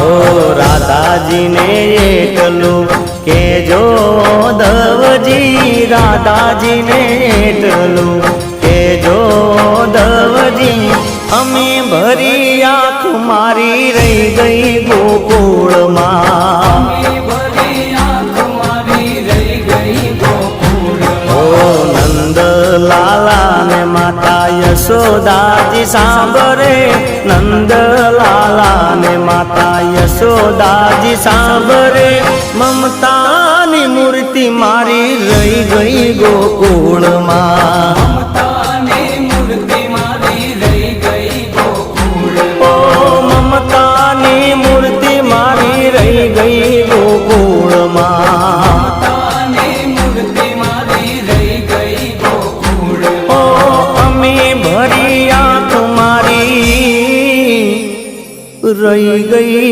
ઓ રાધાજીને એટલું કેજો દવજી, રાધાજીને એટલું કેજો દવજી, અમે ભરી આંખ મારી રહી ગઈ ગોકુળમાં. યશોદાજી સાંભરે નંદલાલા ને માતા યશોદાજી સાંભરે મમતાની મૂર્તિ મારી રહી ગઈ ગોકુળમાં. મમતાની મૂર્તિ મારી રહી ગઈ ગોકુળમાં. रही गई।